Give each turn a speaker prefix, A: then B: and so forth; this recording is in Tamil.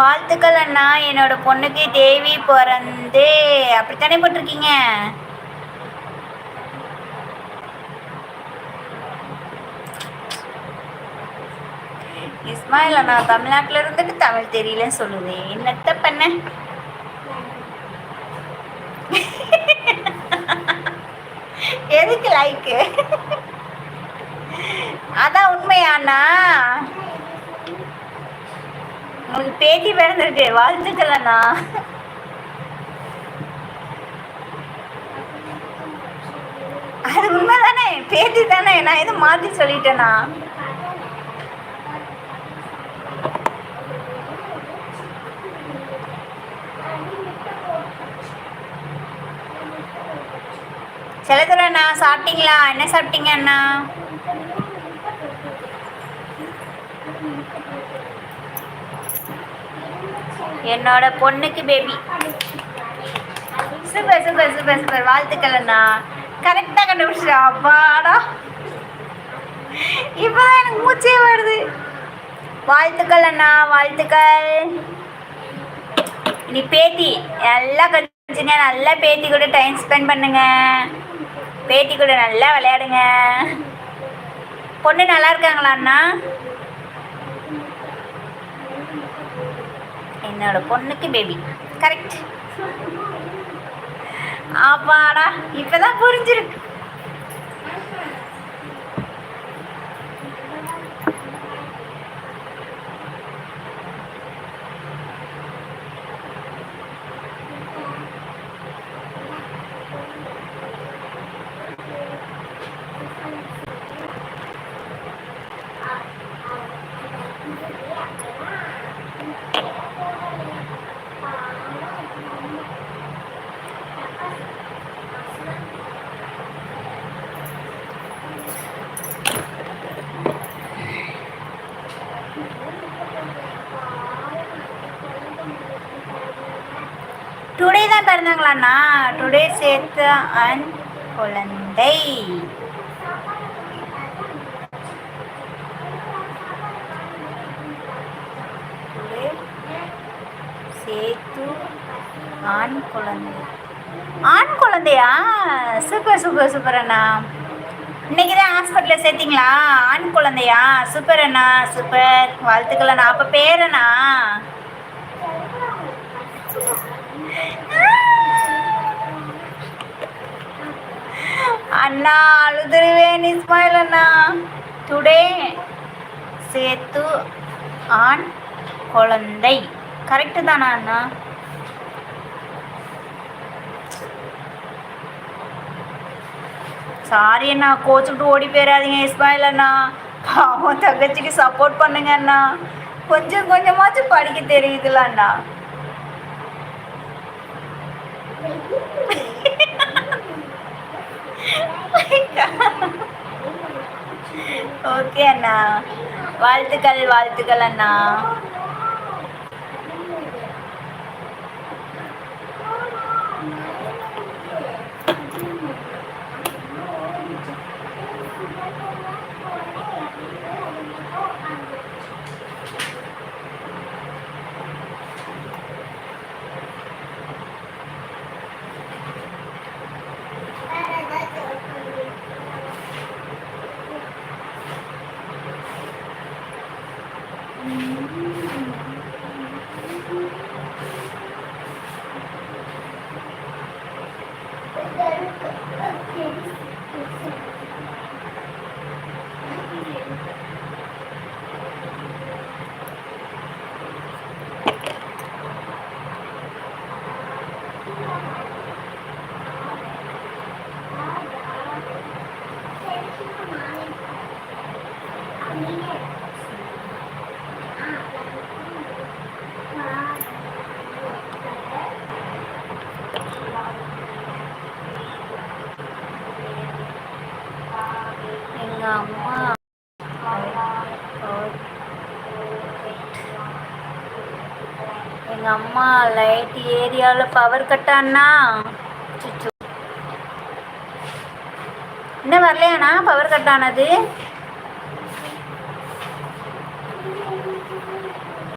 A: வாழ்த்துக்கள் அண்ணா. என்னோட பொண்ணுக்கு தேவி பிறந்து. அப்படித்தானே போட்டிருக்கீங்க? இஸ்மாயில் அண்ணா தமிழ்நாட்டில் இருந்துட்டு தமிழ் தெரியலன்னு சொல்லுது. என்னத்த பண்ண? எதுக்கு லைக்கு அதான் உண்மையாண்ணா உங்களுக்கு பேட்டி பிறந்திருக்கு வாழ்த்துக்கள் அண்ணா. அது உண்மைதானே? பேட்டி தானே? நான் எதுவும் மாற்றி சொல்லிட்டேனா? செலதுல அண்ணா சாப்பிட்டீங்களா? என்ன சாப்பிட்டீங்க அண்ணா? என்னோட பொண்ணுக்கு baby super super super super வாழ்த்துக்கள் அண்ணா. கரெக்டாக கண்டுபிடிச்சா அப்பாடா. இப்போதான் எனக்கு மூச்சே வருது. வாழ்த்துக்கள் அண்ணா வாழ்த்துக்கள். இனி பேத்தி நல்லா கொஞ்சங்க நல்லா பேத்தி கூட டைம் ஸ்பெண்ட் பண்ணுங்க. பேத்தி கூட நல்லா விளையாடுங்க. பொண்ணு நல்லா இருக்காங்களா என்னோட பொண்ணுக்கு பேபி கரெக்ட் ஆப்பாடா இப்பதான் புரிஞ்சிருக்கு. டுடே டுடே சேர்த்து அன் குழந்தை. சேத்து ஆண் குழந்தை. ஆண் குழந்தையா? சூப்பர் சூப்பர் சூப்பர் அண்ணா. இன்னைக்கு தான் ஹாஸ்பிட்டலில் சேர்த்திங்களா? ஆண் குழந்தையா? சூப்பர் அண்ணா சூப்பர் வாழ்த்துக்கள் அண்ணா. அப்போ பேரண்ணா அண்ணா அழுதுருவேன் இஸ்மாயில் அண்ணா. டுடே சேத்து ஆண் குழந்தை. கரெக்டு தானா அண்ணா? சாரி அண்ணா கோச்சுக்கிட்டு ஓடி போயிடாதீங்க இஸ்மாயில் அண்ணா. பாவம் தங்கச்சிக்கு சப்போர்ட் பண்ணுங்க அண்ணா. கொஞ்சம் கொஞ்சமாச்சும் படிக்க தெரியுதுல அண்ணா. ஓகே அண்ணா. வாழ்த்துக்கள் வாழ்த்துக்கள் அண்ணா எங்க அம்மா எங்கள் அம்மா லைட் ஏரியாவில் பவர் கட்டான்னா இன்னும் வரலையாண்ணா பவர் கட்டானது